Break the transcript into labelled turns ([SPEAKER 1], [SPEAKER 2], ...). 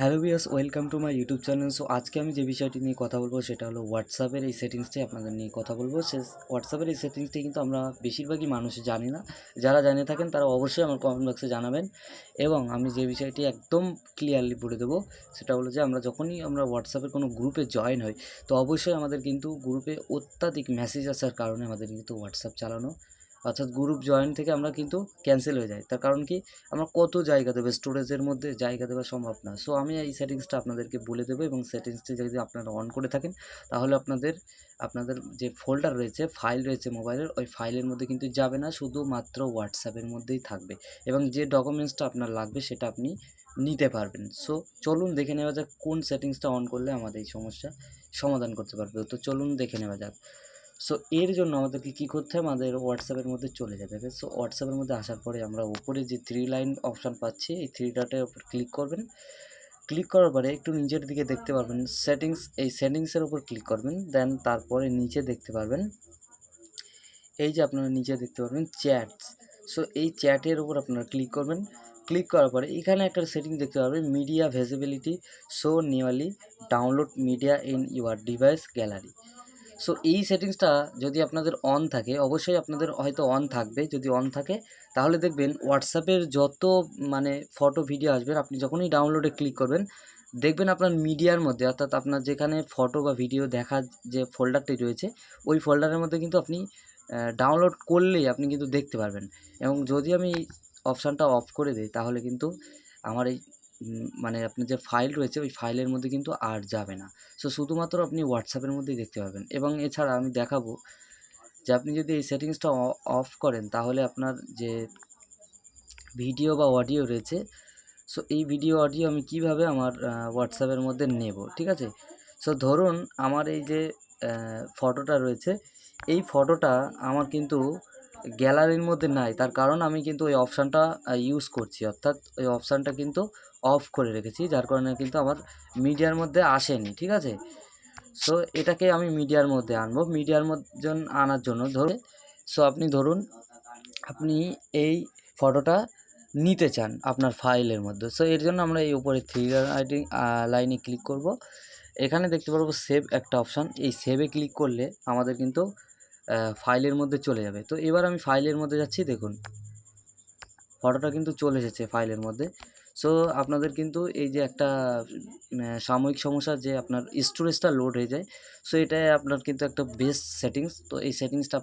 [SPEAKER 1] Hello Beas welcome to my YouTube channel. So আজকে আমি যে বিষয়টি নিয়ে কথা বলব সেটা হলো হোয়াটসঅ্যাপের এই সেটিংসটাই আপনাদের নিয়ে কথা বলব। সে হোয়াটসঅ্যাপের এই সেটিংসটি কিন্তু আমরা বেশিরভাগই মানুষ জানি না। যারা জানে থাকেন তারা অবশ্যই আমার কমেন্ট বক্সে জানাবেন। এবং আমি যে বিষয়টি একদম ক্লিয়ারলি বলে দেবো, সেটা হলো যে আমরা যখনই আমরা হোয়াটসঅ্যাপের কোনো গ্রুপে জয়েন হই, তো অবশ্যই আমাদের কিন্তু গ্রুপে অত্যাধিক মেসেজ আসার কারণে আমাদের কিন্তু হোয়াটসঅ্যাপ চালানো অর্থাৎ গ্রুপ জয়েন থেকে আমরা কিন্তু ক্যান্সেল হয়ে যাই। তার কারণ কি? আমরা কত জায়গা দেবে? স্টোরেজের মধ্যে জায়গা দেওয়া সম্ভব না। সো আমি এই সেটিংসটা আপনাদেরকে বলে দেবো এবং সেটিংসটি যদি আপনারা অন করে থাকেন, তাহলে আপনাদের আপনাদের যে ফোল্ডার রয়েছে ফাইল রয়েছে মোবাইলের ওই ফাইলের মধ্যে কিন্তু যাবে না। শুধুমাত্র হোয়াটসঅ্যাপের মধ্যেই থাকবে। এবং যে ডকুমেন্টসটা আপনার লাগবে, সেটা আপনি নিতে পারবেন। সো চলুন দেখে নেওয়া যাক কোন সেটিংসটা অন করলে আমাদের এই সমস্যা সমাধান করতে পারবে। তো চলুন দেখে নেওয়া যাক। সো এর জন্য আমাদেরকে কী করতে হবে? আমাদের হোয়াটসঅ্যাপের মধ্যে চলে যেতে হবে। সো হোয়াটসঅ্যাপের মধ্যে আসার পরে আমরা উপরে যে থ্রি লাইন অপশান পাচ্ছি, এই থ্রি ডটের উপর ক্লিক করবেন। ক্লিক করার পরে একটু নিচের দিকে দেখতে পারবেন। সেটিংস এই সেটিংসের উপর ক্লিক করবেন। দেন তারপরে নিচে দেখতে পারবেন। এই যে আপনারা নিচে দেখতে পারবেন চ্যাটস সো এই চ্যাটের উপর আপনারা ক্লিক করবেন। ক্লিক করার পরে এখানে একটা সেটিং দেখতে পারবেন media visibility show nearly download media in your device gallery so এই সেটিংসটা যদি আপনাদের অন থাকে, অবশ্যই আপনাদের হয়তো অন থাকবে। যদি অন থাকে, তাহলে দেখবেন হোয়াটসঅ্যাপের যত মানে ফটো ভিডিও আসবে, আপনি যখনই ডাউনলোডে ক্লিক করবেন, দেখবেন আপনার মিডিয়ার মধ্যে, অর্থাৎ আপনার যেখানে ফটো বা ভিডিও দেখার যে ফোল্ডারটি রয়েছে, ওই ফোল্ডারের মধ্যে কিন্তু আপনি ডাউনলোড করলেই আপনি কিন্তু দেখতে পারবেন। এবং যদি আমি অপশানটা অফ করে দিই, তাহলে কিন্তু আমার এই মানে আপনার যে ফাইল রয়েছে, ওই ফাইলের মধ্যে কিন্তু আর যাবে না। সো শুধুমাত্র আপনি হোয়াটসঅ্যাপের মধ্যেই দেখতে পাবেন। এবং এছাড়া আমি দেখাবো যে আপনি যদি এই সেটিংসটা অফ করেন, তাহলে আপনার যে ভিডিও বা অডিও রয়েছে সো এই ভিডিও অডিও আমি কীভাবে আমার হোয়াটসঅ্যাপের মধ্যে নেব, ঠিক আছে? সো ধরুন আমার এই যে ফটোটা রয়েছে, এই ফটোটা আমার কিন্তু গ্যালারির মধ্যে নাই। তার কারণ আমি কিন্তু ওই অপশানটা ইউজ করছি। অর্থাৎ ওই অপশানটা কিন্তু অফ করে রেখেছি। যার কারণে কিন্তু আমার মিডিয়ার মধ্যে আসেনি, ঠিক আছে? সো এটাকে আমি মিডিয়ার মধ্যে আনব। মিডিয়ার মধ্যে আনার জন্য ধরে সো আপনি ধরুন, আপনি এই ফটোটা নিতে চান আপনার ফাইলের মধ্যে। সো এর জন্য আমরা এই উপরে থ্রি লাইটিং লাইনে ক্লিক করব। এখানে দেখতে পারব সেভ একটা অপশান এই সেভে ক্লিক করলে আমাদের কিন্তু ফাইলের মধ্যে চলে যাবে। তো এবার আমি ফাইলের মধ্যে যাচ্ছি, দেখুন। ফটোটা কিন্তু চলে এসেছে ফাইলের মধ্যে। সো আপনাদের কিন্তু এই যে একটা সাময়িক সমস্যা যে আপনার স্টোরেজটা লোড হয়ে যায় সো এটাই আপনার কিন্তু একটা বেস্ট সেটিংস তো এই সেটিংসটা